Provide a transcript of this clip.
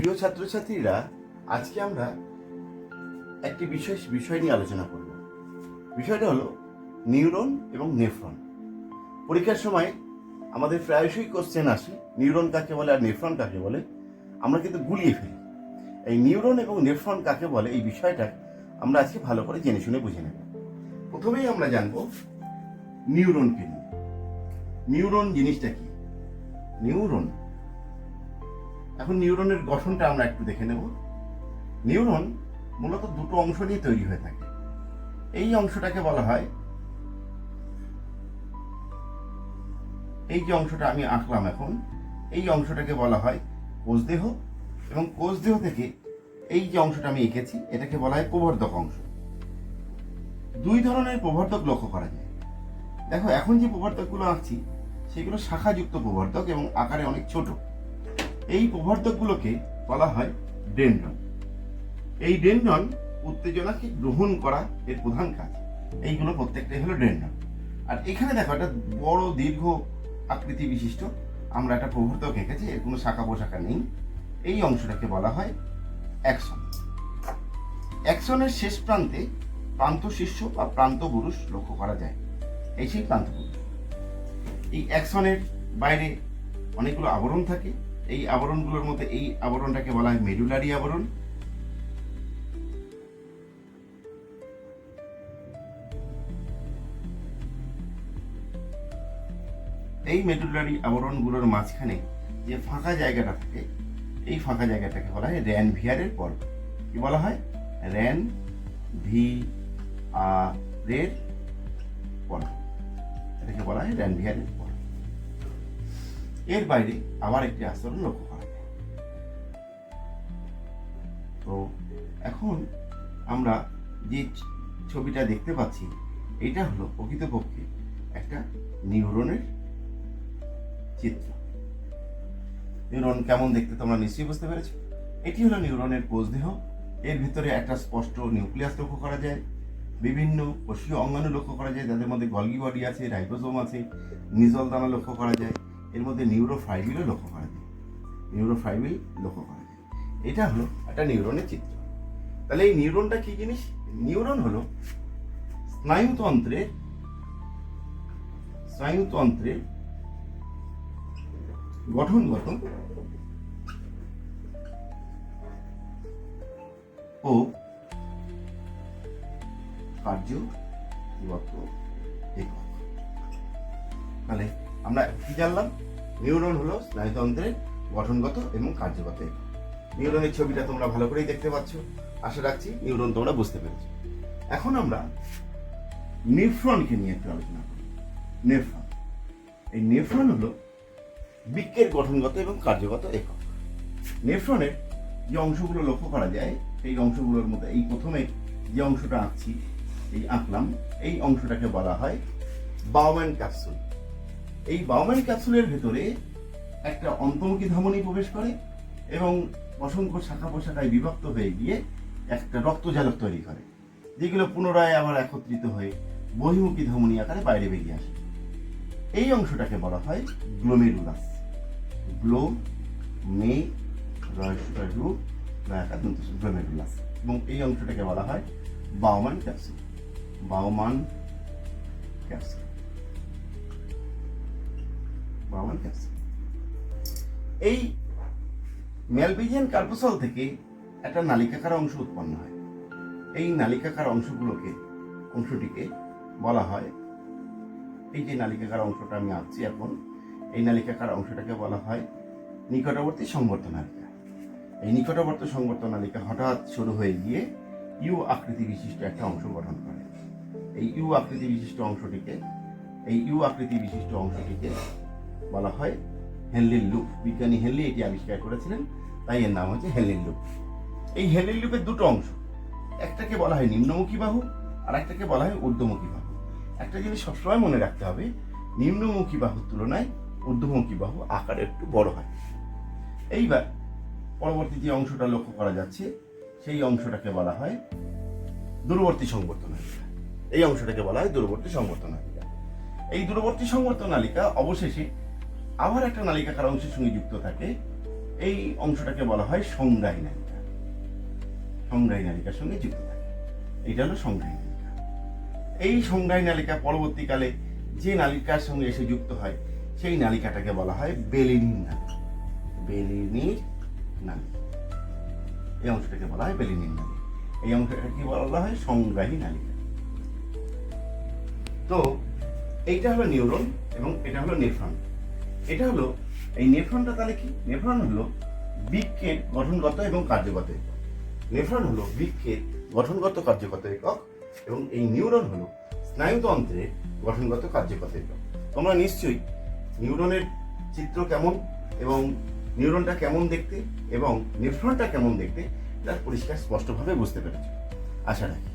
প্রিয় ছাত্রছাত্রীরা, আজকে আমরা একটি বিশেষ বিষয় নিয়ে আলোচনা করব। বিষয়টা হলো নিউরন এবং নেফ্রন। পরীক্ষার সময় আমাদের প্রায়শই কোশ্চেন আসে, নিউরন কাকে বলে আর নেফ্রন কাকে বলে? আমরা কিন্তু গুলিয়ে ফেলি। এই নিউরন এবং নেফ্রন কাকে বলে এই বিষয়টা আমরা আজকে ভালো করে জেনে শুনে বুঝে নেব। প্রথমেই আমরা জানব নিউরনকে নিয়ে। নিউরন জিনিসটা কি? নিউরন এখন নিউরনের গঠনটা আমরা একটু দেখে নেব। নিউরন মূলত দুটো অংশ নিয়ে তৈরি হয়ে থাকে। এই অংশটাকে বলা হয়, এই যে অংশটা আমি আঁকলাম এখন, এই অংশটাকে বলা হয় কোষদেহ এবং কোষদেহ থেকে এই যে অংশটা আমি এঁকেছি, এটাকে বলা হয় প্রবর্ধক অংশ। দুই ধরনের প্রবর্ধক লক্ষ্য করা যায়। দেখো, এখন যে প্রবর্ধকগুলো আঁকছি, সেগুলো শাখাযুক্ত প্রবর্ধক এবং আকারে অনেক ছোট। এই প্রবর্ধকগুলোকে বলা হয় ডেন্ড্রন এই ডেন্ড্রন উত্তেজনাকে গ্রহণ করা এর প্রধান কাজ। এইগুলো প্রত্যেকটাই হলো ডেন্ড্রন আর এখানে দেখো একটা বড় দীর্ঘ আকৃতি বিশিষ্ট। আমরা একটা প্রবর্ধক এঁকেছি, এর কোনো শাখা পোশাখা নেই। এই অংশটাকে বলা হয় অ্যাকশন অ্যাকশনের শেষ প্রান্তে প্রান্ত শীর্ষ বা প্রান্ত পুরুষ লক্ষ্য করা যায়। এই সেই প্রান্ত পুরুষ। এই অ্যাকশনের বাইরে অনেকগুলো আবরণ থাকে। এই আবরণগুলোর মধ্যে এই আবরণটাকে বলা হয় মেডুলারি আবরণ। এই মেডুলারি আবরণগুলোর মাঝখানে যে ফাঁকা জায়গাটা থাকে, এই ফাঁকা জায়গাটাকে বলা হয় র্যান ভিয়ারের পর্ব। কি বলা হয়? র্যান ভি আরের পর্ব। এটাকে বলা হয় র্যান ভিয়ারের এর বাইরে আবার একটি আচরণ লক্ষ্য করা যায়। তো এখন আমরা যে ছবিটা দেখতে পাচ্ছি, এটা হলো প্রকৃতপক্ষে একটা নিউরনের চিত্র। নিউরন কেমন দেখতে তোমরা নিশ্চয়ই বুঝতে পেরেছ? এটি হলো নিউরনের কোষদেহ। এর ভিতরে একটা স্পষ্ট নিউক্লিয়াস লক্ষ্য করা যায়। বিভিন্ন কোষীয় অঙ্গাণু লক্ষ্য করা যায়, যাদের মধ্যে গলগি বডি আছে রাইবোজোম আছে নিজল দানা লক্ষ্য করা যায়। এর মধ্যে নিউরোফাইবিলও লক্ষ্য করা যায়। নিউরোফাইবিল লক্ষ্য করা যায়। এটা হলো একটা নিউরনের চিত্র। তাহলে এই নিউরনটা কি জিনিস? নিউরন হলো স্নায়ুতন্ত্রের স্নায়ুতন্ত্রের গঠনগত ও কার্যগত একক। তাহলে আমরা কি জানলাম? নিউরন হলো স্নায়ুতন্ত্রের গঠনগত এবং কার্যগত নিউরনের ছবিটা তোমরা ভালো করেই দেখতে পাচ্ছ। আশা রাখছি নিউরন তোমরা বুঝতে পেরেছ। এখন আমরা নেফ্রনকে নিয়ে একটু আলোচনা করি। নেফ্রন। এই নেফ্রন হলো বৃক্কের গঠনগত এবং কার্যগত একক। নেফ্রনের যে অংশগুলো লক্ষ্য করা যায়, সেই অংশগুলোর মধ্যে এই প্রথমে যে অংশটা আঁকছি, এই আঁকলাম, এই অংশটাকে বলা হয় বাওম্যান ক্যাপসুল। এই বাউম্যান ক্যাপসুলের ভেতরে একটা অন্তমুখী ধমনী প্রবেশ করে এবং অসংখ্য শাখা পোশাখায় বিভক্ত হয়ে গিয়ে একটা রক্তজালক তৈরি করে। যেগুলো পুনরায় আবার একত্রিত হয়ে বহিমুখী ধমনী আকারে বাইরে বেরিয়ে আসে। এই অংশটাকে বলা হয় গ্লোমেরুলাস। গ্লো, মে গ্লোমেরুলাস। এবং এই অংশটাকে বলা হয় Bowman capsule. Bowman capsule. Bowman capsule এই মেলবিজিয়ান কার্পোসল থেকে একটা নালিকাকার অংশ উৎপন্ন হয়। এই নালিকাকার অংশগুলোকে, অংশটিকে বলা হয়, এই যে নালিকাকার অংশটা আমি আঁকছি এখন, এই নালিকাকার অংশটাকে বলা হয় নিকটবর্তী সংবর্ত নালিকা। এই নিকটবর্তী সংবর্ত নালিকা হঠাৎ শুরু হয়ে গিয়ে ইউ আকৃতি বিশিষ্ট একটা অংশ গঠন করে। এই ইউ আকৃতি বিশিষ্ট অংশটিকে, এই ইউ আকৃতি বিশিষ্ট অংশটিকে বলা হয় হেনলির লুপ। বিজ্ঞানী হেনলি এটি আবিষ্কার করেছিলেন, তাই এর নাম হচ্ছে হেনলির লুপ। এই হেনলির লুপের দুটো অংশ, একটাকে বলা হয় নিম্নমুখী বাহু আর একটাকে বলা হয় ঊর্ধ্বমুখী বাহু। একটা জিনিস সবসময় মনে রাখতে হবে, নিম্নমুখী বাহুর তুলনায় ঊর্ধ্বমুখী বাহু আকারে একটু বড় হয়। এইবার পরবর্তী যে অংশটা লক্ষ্য করা যাচ্ছে, সেই অংশটাকে বলা হয় দূরবর্তী সংবর্ত নালিকা। এই অংশটাকে বলা হয় দূরবর্তী সংবর্ত নালিকা। এই দূরবর্তী সংবর্ত নালিকা অবশেষে আবার একটা নালিকাকার অংশের সঙ্গে যুক্ত থাকে। এই অংশটাকে বলা হয় সংগ্রাহী নালিকা। সংগ্রাহী নালিকার সঙ্গে যুক্ত থাকে। এটা হলো সংগ্রাহী নালিকা। এই সংগ্রাহী নালিকা পরবর্তীকালে যে নালিকার সঙ্গে এসে যুক্ত হয়, সেই নালিকাটাকে বলা হয় বেলিনির নালী বেলিনির নালী এই অংশটাকে বলা হয় বেলিনির নালী এই অংশটাকে বলা হয় সংগ্রাহী নালিকা। তো, এইটা হলো নিউরন এবং এটা হলো নেফ্রন। এটা হলো, এই নেফ্রনটা তাহলে কি? নেফ্রন হলো বৃক্ষের গঠনগত এবং কার্যগত একক। নেফ্রন হলো বৃক্ষের গঠনগত কার্যগত একক এবং এই নিউরন হলো স্নায়ুতন্ত্রের গঠনগত কার্যগত একক। তোমরা নিশ্চয়ই নিউরনের চিত্র কেমন এবং নিউরনটা কেমন দেখতে এবং নেফ্রনটা কেমন দেখতে তার পরিষ্কার স্পষ্টভাবে বুঝতে পেরেছ। আশা রাখি।